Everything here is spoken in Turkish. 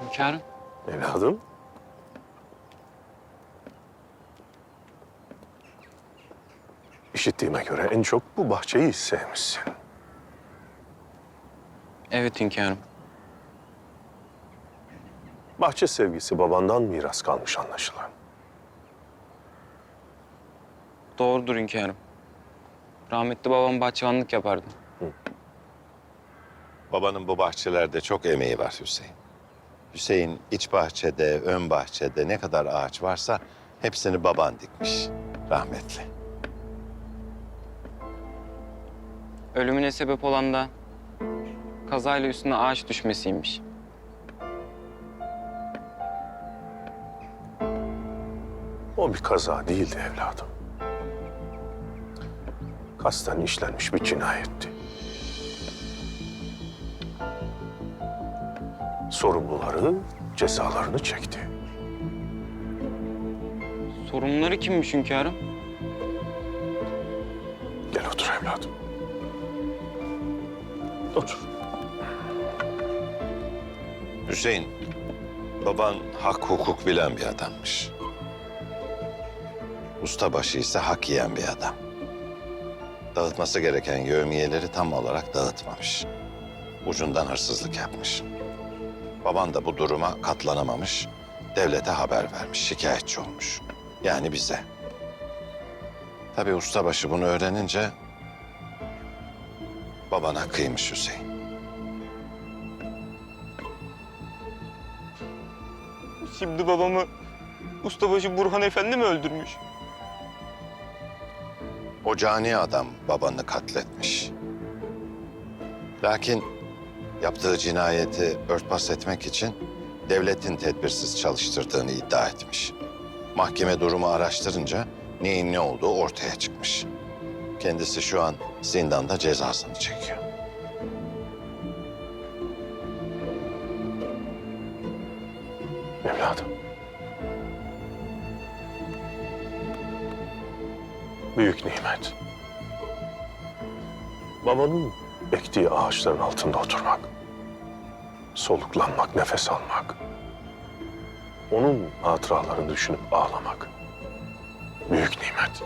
Hünkârım. Evladım. İşittiğime göre en çok bu bahçeyi sevmişsin. Evet hünkârım. Bahçe sevgisi babandan miras kalmış anlaşılan. Doğrudur hünkârım. Rahmetli babam bahçıvanlık yapardı. Babanın bu bahçelerde çok emeği var Hüseyin. Hüseyin iç bahçede, ön bahçede ne kadar ağaç varsa hepsini baban dikmiş. Rahmetli. Ölümüne sebep olan da kazayla üstüne ağaç düşmesiymiş. O bir kaza değildi evladım. Kasten işlenmiş bir cinayetti. Sorumluları cezalarını çekti. Sorumluları kimmiş hünkârım? Gel otur evladım. Otur. Hüseyin, baban hak hukuk bilen bir adammış. Ustabaşı ise hak yiyen bir adam. Dağıtması gereken yevmiyeleri tam olarak dağıtmamış. Ucundan hırsızlık yapmış. Baban da bu duruma katlanamamış. Devlete haber vermiş, şikayetçi olmuş. Yani bize. Tabii ustabaşı bunu öğrenince babana kıymış Hüseyin. Şimdi babamı ustabaşı Burhan Efendi mi öldürmüş? O cani adam babanı katletmiş. Lakin yaptığı cinayeti örtbas etmek için devletin tedbirsiz çalıştırdığını iddia etmiş. Mahkeme durumu araştırınca neyin ne olduğu ortaya çıkmış. Kendisi şu an zindanda cezasını çekiyor. Evladım. Büyük nimet. Babanın ektiği ağaçların altında oturmak. Soluklanmak, nefes almak. Onun hatıralarını düşünüp ağlamak. Büyük nimet.